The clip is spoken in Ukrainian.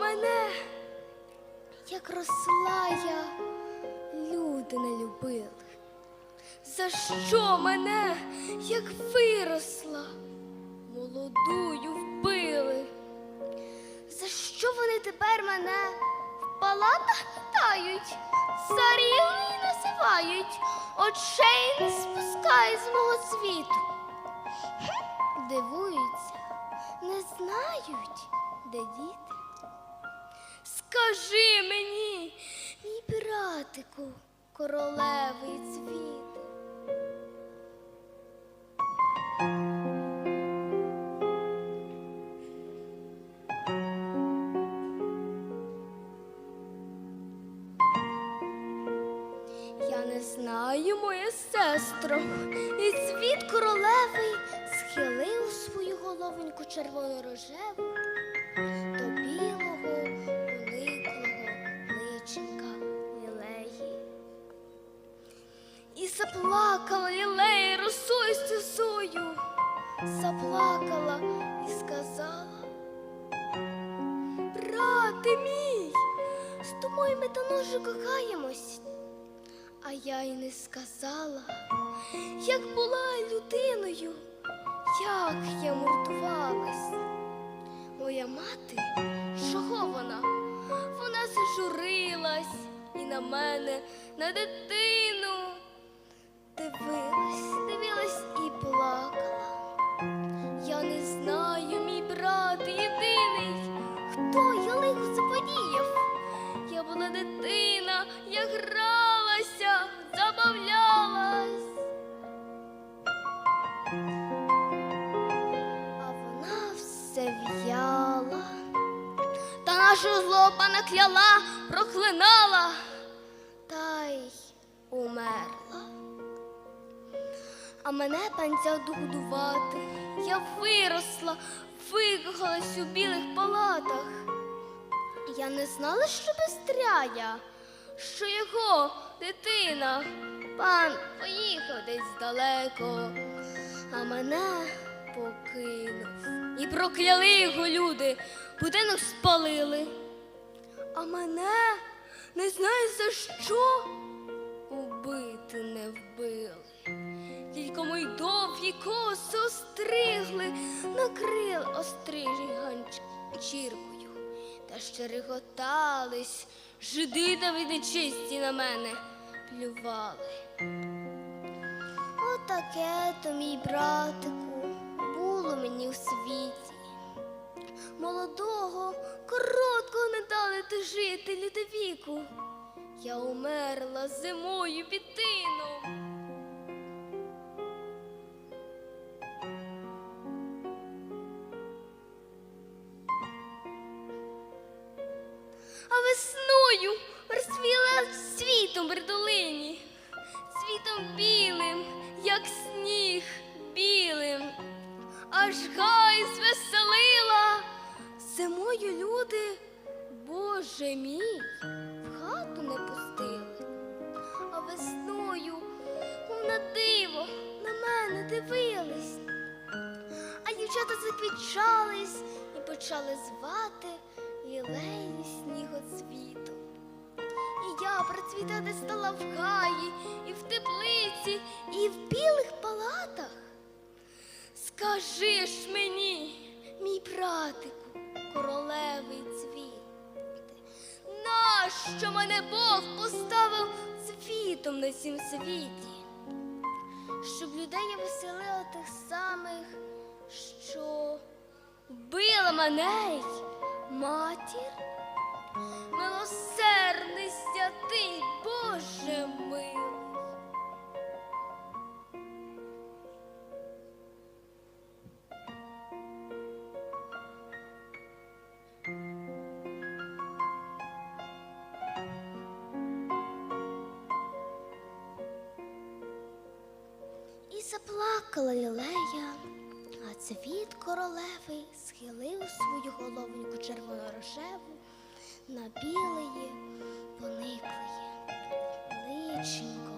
мене, як росла я, люди не любили? За що мене, як виросла, молодую вбили? За що вони тепер мене в палатах питають, царівною називають, очей не спускають з мого світу? Дивуються, не знають, де діти. Скажи мені, мій братику, королевий цвіт. Я не знаю, моя сестро, і цвіт королевий схилив свою головоньку червоно-рожеву до білого, униклого личинка лілеї. І заплакала лілея росою сльозою, заплакала і сказала. Брате мій, з тобою ми давно кохаємось. А я й не сказала, як була людиною, як я мордувалась. Моя мати, чого вона? Вона зажурилась і на мене, на дитину. Дивилась, дивилась і плакала. Я не знаю, мій брат єдиний, хто я лихо заподіяв. Я була дитина, я гралася, забавлялась. А вона все в'яла, та нашу злоба накляла, проклинала, та й умерла. А мене панця догодувати. Я виросла, викохалась у білих палатах. Я не знала, що безстряя, що його дитина, пан поїхав десь далеко, а мене покинув. І прокляли його люди, будинок спалили. А мене не знаю за що убити не вбили. Тільки мої довгі коси остригли, накрили острижі ганчіркою. Та ще реготались, жиди та нечисті на мене плювали. Отаке то, мій братику, було мені у світі. Молодого, короткого не дали дожити літовіку. Я умерла зимою під тином. А весною розцвіла світом при долині, світом білим, як аж гай звеселила. Зимою люди, Боже мій, в хату не пустили, а весною, на диво, на мене дивились. А дівчата заквічались і почали звати лілеї снігоцвіту. І я процвітати стала в гаї, і в нащо мене Бог поставив світом на цім світі? Щоб людей я веселила тих самих, що вбила мене матір. І заплакала лілея, а цвіт королеви схилив свою головоньку червоно-рожеву на білеє, пониклеє личиня.